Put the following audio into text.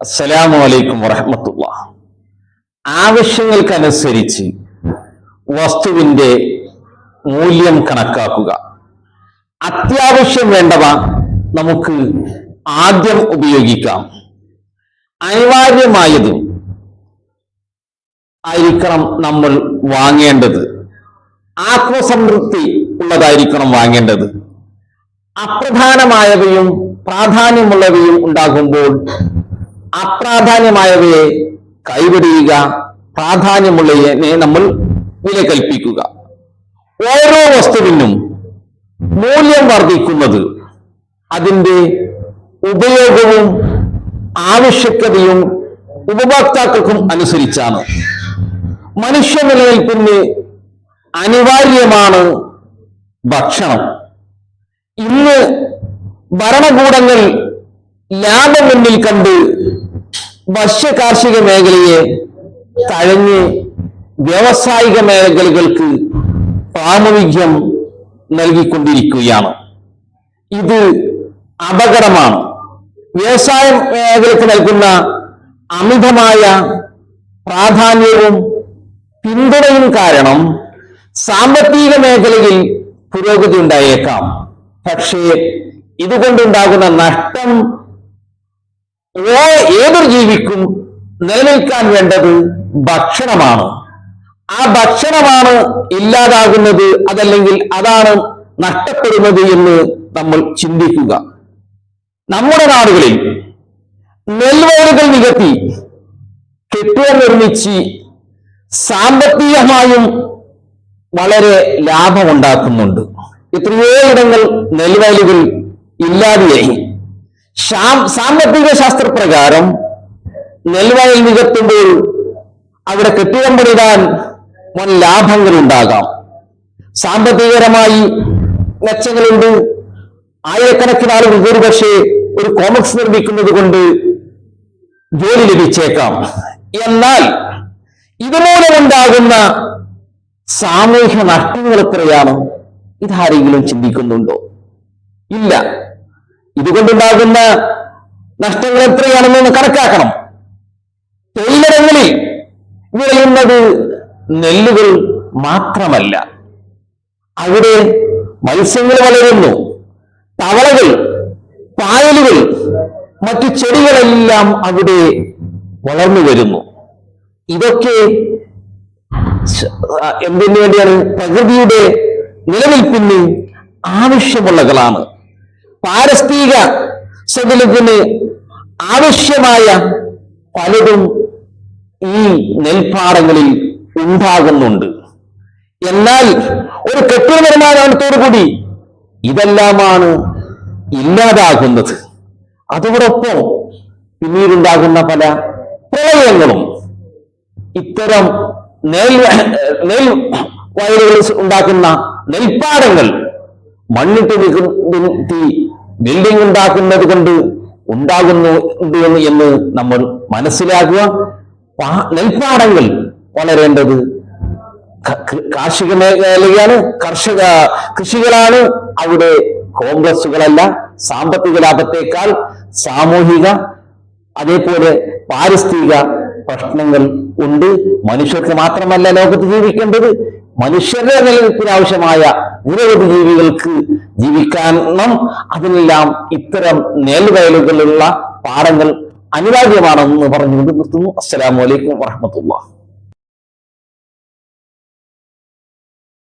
അസ്സലാമു അലൈക്കും വറഹമത്തുള്ള. ആവശ്യങ്ങൾക്കനുസരിച്ച് വസ്തുവിന്റെ മൂല്യം കണക്കാക്കുക. അത്യാവശ്യം വേണ്ടവ നമുക്ക് ആദ്യം ഉപയോഗിക്കാം. അനിവാര്യമായത് ആയിരിക്കണം നമ്മൾ വാങ്ങേണ്ടത്. ആത്മസംതൃപ്തി ഉള്ളതായിരിക്കണം വാങ്ങേണ്ടത്. അപ്രധാനമായവയും പ്രാധാന്യമുള്ളവയും ഉണ്ടാകുമ്പോൾ അപ്രാധാന്യമായവയെ കൈവിടുക പ്രാധാന്യമുള്ളതിനെ നമ്മൾ വില കൽപ്പിക്കുക ഓരോ വസ്തുവിനും മൂല്യം വർദ്ധിക്കുന്നത് അതിന്റെ ഉപയോഗവും ആവശ്യകതയും ഉപഭോക്താക്കൾക്കും അനുസരിച്ചാണ്. മനുഷ്യ നിലനിൽപ്പിന് അനിവാര്യമാണ് ഭക്ഷണം. ഇന്ന് ഭരണകൂടങ്ങൾ ലാഭം മുന്നിൽ കണ്ട് ഭക്ഷ്യ കാർഷിക മേഖലയെ തഴഞ്ഞ് വ്യാവസായിക മേഖലകൾക്ക് പ്രാമുഖ്യം നൽകിക്കൊണ്ടിരിക്കുകയാണ്. ഇത് അപകടമാണ്. വ്യവസായ മേഖലയ്ക്ക് നൽകുന്ന അമിതമായ പ്രാധാന്യവും പിന്തുണയും കാരണം സാമ്പത്തിക മേഖലയിൽ പുരോഗതി ഉണ്ടായേക്കാം. പക്ഷേ ഇതുകൊണ്ടുണ്ടാകുന്ന നഷ്ടം ഏതൊരു ജീവിക്കും നിലനിൽക്കാൻ വേണ്ടത് ഭക്ഷണമാണ്. ആ ഭക്ഷണമാണ് ഇല്ലാതാകുന്നത് അതല്ലെങ്കിൽ അതാണ് നഷ്ടപ്പെടുന്നത് എന്ന് നമ്മൾ ചിന്തിക്കുക. നമ്മുടെ നാടുകളിൽ നെൽവയലുകൾ നികത്തി കെട്ടിടം നിർമ്മിച്ച് സാമ്പത്തികമായും വളരെ ലാഭമുണ്ടാക്കുന്നുണ്ട്. എത്രയോ ഇടങ്ങൾ നെൽവയലുകൾ ഇല്ലാതെയായി. സാമ്പത്തിക ശാസ്ത്രപ്രകാരം നെൽവയൽ നികത്തുമ്പോൾ അവിടെ കെട്ടിടം പണിതാൻ വൻ ലാഭങ്ങൾ ഉണ്ടാകാം സാമ്പത്തികപരമായി മെച്ചങ്ങളുണ്ട്. ആയിരക്കണക്കിന് ആളുകൾ ഒരുപക്ഷെ ഒരു കോമക്സ് നിർമ്മിക്കുന്നത് കൊണ്ട് ജോലി ലഭിച്ചേക്കാം. എന്നാൽ ഇതുമൂലമുണ്ടാകുന്ന സാമൂഹ്യ നഷ്ടങ്ങൾ എത്രയാണ്? ഇതാരെങ്കിലും ചിന്തിക്കുന്നുണ്ടോ? ഇല്ല. ഇതുകൊണ്ടുണ്ടാകുന്ന നഷ്ടങ്ങൾ എത്രയാണെന്ന് കണക്കാക്കണം. തൊഴിലിടങ്ങളിൽ വിളയുന്നത് നെല്ലുകൾ മാത്രമല്ല. അവിടെ മത്സ്യങ്ങൾ വളരുന്നു. തവളകൾ പായലുകൾ മറ്റു ചെടികളെല്ലാം അവിടെ വളർന്നു വരുന്നു. ഇതൊക്കെ എന്തിനു വേണ്ടിയാണ്? പ്രകൃതിയുടെ നിലനിൽപ്പിന് ആവശ്യമുള്ളകളാണ്. പാരസ്ഥിതിക സകലത്തിന് ആവശ്യമായ പലതും ഈ നെൽപ്പാടങ്ങളിൽ ഉണ്ടാകുന്നുണ്ട്. എന്നാൽ ഒരു കെട്ടിട നിർമ്മാണത്തോടുകൂടി ഇതെല്ലാമാണ് ഇല്ലാതാകുന്നത്. അതോടൊപ്പം പിന്നീടുണ്ടാകുന്ന പല പ്രളയങ്ങളും ഇത്തരം നെൽ നെൽ വയലുകൾ ഉണ്ടാക്കുന്ന നെൽപ്പാടങ്ങൾ മണ്ണിട്ട് നികത്തി ബിൽഡിംഗ് ഉണ്ടാക്കുന്നത് കൊണ്ട് ഉണ്ടാകുന്നു എന്ന് നമ്മൾ മനസ്സിലാക്കുക. നെൽപ്പാടങ്ങൾ വളരേണ്ടത് കാർഷിക മേഖലയാണ് കർഷക കൃഷികളാണ്. അവിടെ കോംപ്ലക്സുകളല്ല സാമ്പത്തിക ലാഭത്തെക്കാൾ സാമൂഹിക അതേപോലെ പാരിസ്ഥിതിക പ്രശ്നങ്ങൾ ഉണ്ട്. മനുഷ്യർക്ക് മാത്രമല്ല ലോകത്ത് ജീവിക്കേണ്ടത് മനുഷ്യരുടെ നിലനിൽപ്പിന് ആവശ്യമായ നിരവധി ജീവികൾക്ക് ജീവിക്കണം അതിനെല്ലാം ഇത്തരം നെൽവയലുകളുള്ള പാടങ്ങൾ അനിവാര്യമാണെന്ന് പറഞ്ഞുകൊണ്ട് നിർത്തുന്നു. അസ്സലാമു അലൈക്കും വറഹമത്തുള്ള